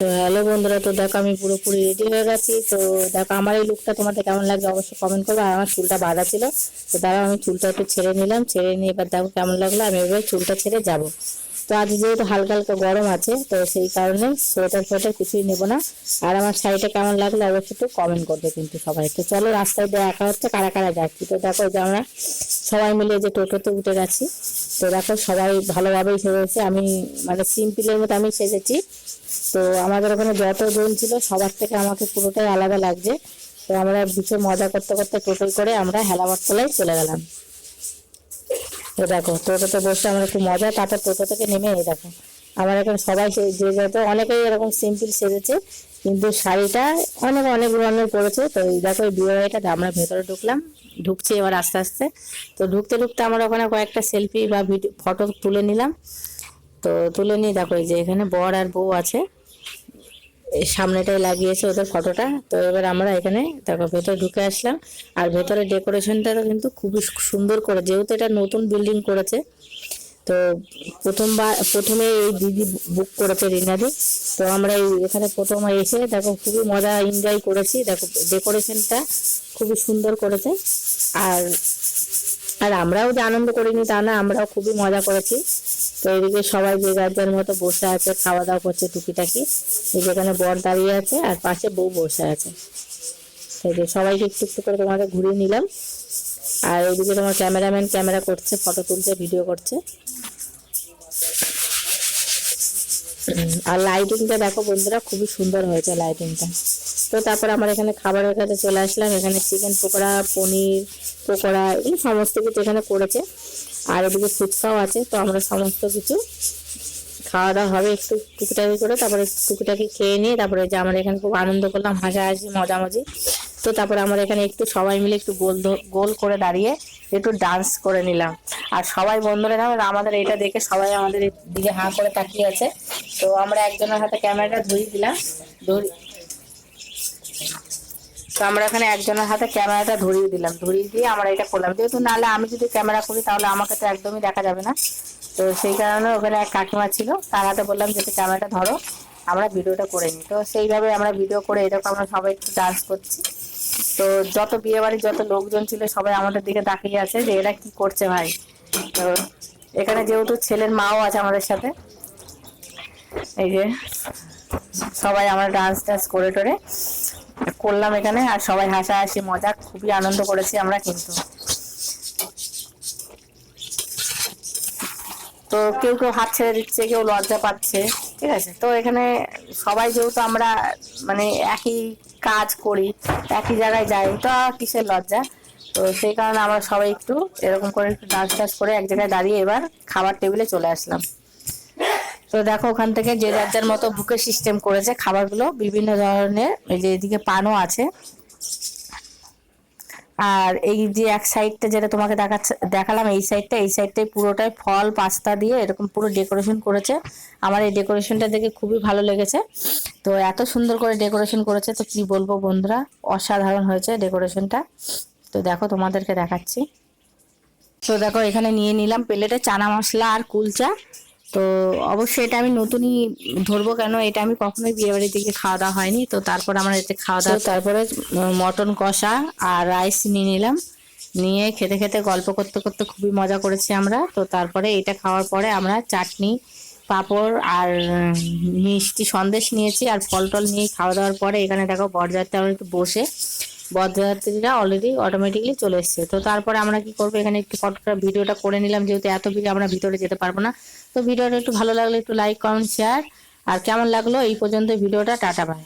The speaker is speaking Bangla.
তো হ্যালো বন্ধুরা, তো দেখো আমি পুরোপুরি রেডি হয়ে গেছি। তো দেখো আমার এই লুকটা তোমাদের কেমন লাগবে অবশ্যই কমেন্ট করবে। আর আমার চুলটা বাঁধা ছিল। তো দাঁড়াও আমি চুলটা একটু ছেড়ে নিলাম। ছেড়ে নিয়ে এবার দেখো কেমন লাগল। আমি এবার চুলটা ছেড়ে যাব। তো আজ যেহেতু হালকা হালকা গরম আছে, তো সেই কারণে সোয়েটার ফোয়েটার কিছুই নেব না। আর আমার শাড়িটা কেমন লাগল অবশ্যই একটু কমেন্ট করবে কিন্তু সবাই। তো চলো রাস্তায় দেখা হচ্ছে, কারা কারা যাচ্ছি। তো দেখো যে আমরা সবাই মিলে যে টোটোতে উঠে গেছি, তো দেখো সবাই ভালোভাবেই সেজেছে। আমি মানে সিম্পলের মতো আমি সেজেছি। তো আমাদের ওখানে যতজন ছিল, সবার থেকে আমাকে পুরোটাই আলাদা লাগছে। তো আমরা বিচে মজা করতে করতে টোটোয় করে আমরা হেলাবরতলায় চলে গেলাম। তো দেখো টোটোতে বসে আমরা একটু মজা, তারপর টোটো থেকে নেমে এই দেখো, আমার এখন সবাই যে যত, অনেকেই এরকম সিম্পল সেজেছে, কিন্তু শাড়িটা অনেক অনেক ধরনের পড়েছে, তো এই দেখো এই বিয়ে বাড়িটাতে আমরা ভেতরে ঢুকলাম, ঢুকছি এবার আস্তে আস্তে, তো ঢুকতে ঢুকতে আমরা ওখানে কয়েকটা সেলফি বা ভিডিও ফটো তুলে নিলাম, তো তুলে নিয়ে দেখো এই যে এখানে বর আর বউ আছে সামনেটাই লাগিয়েছে ওদের ফটোটা। তো এবার আমরা এখানে দেখো ভেতরে ঢুকে আসলাম। আর ভেতরে ডেকোরেশনটা কিন্তু খুবই সুন্দর করে, যেহেতু এটা নতুন বিল্ডিং করেছে, তো প্রথমবার, প্রথমে এই দিদি বুক করেছে রিনাদি। তো আমরা এখানে প্রথম এসে দেখো খুবই মজা এনজয় করেছি। দেখো ডেকোরেশনটা খুবই সুন্দর করেছে। আর আর আমরাও যে আনন্দ করিনি তা না, আমরাও খুবই মজা করেছি। তো এদিকে সবাই যে যার যার মতো বসে আছে খাওয়া দাওয়া করছে টুকিটাকি যেখানে বর দাঁড়িয়ে আছে আর পাশে বউ বসে আছে। এই যে সবাইকে একটু একটু করে তোমাকে ঘুরিয়ে নিলাম। আর এদিকে তোমার ক্যামেরাম্যান ক্যামেরা করছে, ফটো তুলছে, ভিডিও করছে। আর লাইটিংটা দেখো বন্ধুরা, খুবই সুন্দর হয়েছে লাইটিংটা তো তারপর আমরা এখানে খাবারের কাছে চলে আসলাম। এখানে চিকেন পকোড়া, পনির পকোড়া, এই সমস্ত কিছু এখানে করেছে। আর এদিকে ফুচকাও আছে, তো আমরা সমস্ত কিছু খাওয়া দাওয়া হবে একটু টুকিটাকি করে, তারপরে টুকিটাকি খেয়ে নিয়ে, তারপরে যে আমরা এখানে খুব আনন্দ করলাম, হাসাহাসি, মজামজি। তো তারপরে আমরা এখানে একটু সবাই মিলে একটু গোল গোল করে দাঁড়িয়ে একটু ডান্স করে নিলাম। আর সবাই বন্ধুরা না, আমাদের এটা দেখে সবাই আমাদের দিকে হাঁ করে তাকিয়ে আছে। তো আমরা একজনের হাতে ক্যামেরাটা ধরিয়ে দিলাম, ধরি তো আমরা এখানে একজনের হাতে ক্যামেরাটা ধরিয়ে দিলাম। ধরিয়ে দিয়ে আমরা এটা করলাম। যেহেতু নাহলে আমি যদি ক্যামেরা করি, তাহলে আমাকে তো একদমই দেখা যাবে না। তো সেই কারণে ওখানে এক কাকিমা ছিল, তার হাতে বললাম যে ক্যামেরাটা ধরো, আমরা ভিডিওটা করে নিই। তো সেইভাবে আমরা ভিডিও করে, এরকম আমরা সবাই একটু ডান্স করছি। তো যত বিয়ে বাড়ির যত লোকজন ছিল, সবাই আমাদের দিকে তাকিয়ে আছে যে, এরা কি করছে ভাই? তো এখানে যেহেতু ছেলের মাও আছে আমাদের সাথে, এই যে সবাই আমরা ডান্স টান্স করে টোরে করলাম এখানে, আর সবাই হাসাহাসি, মজা, খুবই আনন্দ করেছি আমরা কিন্তু। তো কেউ কেউ হাত ছেড়ে দিচ্ছে, কেউ লজ্জা পাচ্ছে, ঠিক আছে? তো এখানে সবাই যেহেতু আমরা মানে একই কাজ করি, একই জায়গায় যাই, তো কিসের লজ্জা? তো সেই কারণে আমরা সবাই একটু এরকম করে একটু ডান্স করে এক জায়গায় দাঁড়িয়ে এবার খাবার টেবিলে চলে আসলাম। তো দেখো ওখান থেকে যে যার যার মতো বুকে সিস্টেম করেছে, খাবারগুলো বিভিন্ন ধরনের, এই যে এদিকে পানও আছে। আর এই যে এক সাইডটা যেটা তোমাকে দেখাচ্ছে, দেখালাম, এই সাইডটা এই সাইডটাই পুরোটাই ফল, পাস্তা দিয়ে এরকম পুরো ডেকোরেশন করেছে। আমার এই ডেকোরেশনটা দেখে খুবই ভালো লেগেছে। তো এত সুন্দর করে ডেকোরেশন করেছে, তো কি বলব বন্ধুরা? অসাধারণ হয়েছে ডেকোরেশনটা তো দেখো তোমাদেরকে দেখাচ্ছি। তো দেখো এখানে নিয়ে নিলাম, প্লেটে চানা মশলা আর কুলচা। তো অবশ্যই এটা আমি নতুনই ধরবো কেন? এটা আমি কখনোই বিয়ে বাড়ির দিকে খাওয়া দাওয়া হয়নি। তো তারপর আমার এতে খাওয়া দাওয়া তারপরে মটন কষা আর রাইস নিয়ে নিলাম। নিয়ে খেতে খেতে গল্প করতে করতে খুবই মজা করেছি আমরা। তো তারপরে এটা খাওয়ার পরে আমরা চাটনি পাঁপড় আর মিষ্টি সন্দেশ নিয়েছি। আর ফল টল নিয়ে খাওয়া দাওয়ার পরে এখানে দেখো বরযাত্রী আমরা একটু বসে। বরযাত্রীরা অলরেডি অটোমেটিকলি চলে এসছে। তো তারপরে আমরা কি করব? এখানে একটু ফটোটা ভিডিওটা করে নিলাম, যেহেতু এত ভিড় আমরা ভিতরে যেতে পারব না। তো ভিডিওটা একটু ভালো লাগলে একটু লাইক কমেন্ট শেয়ার আর কেমন লাগল এই পর্যন্ত ভিডিওটা, টাটা বাই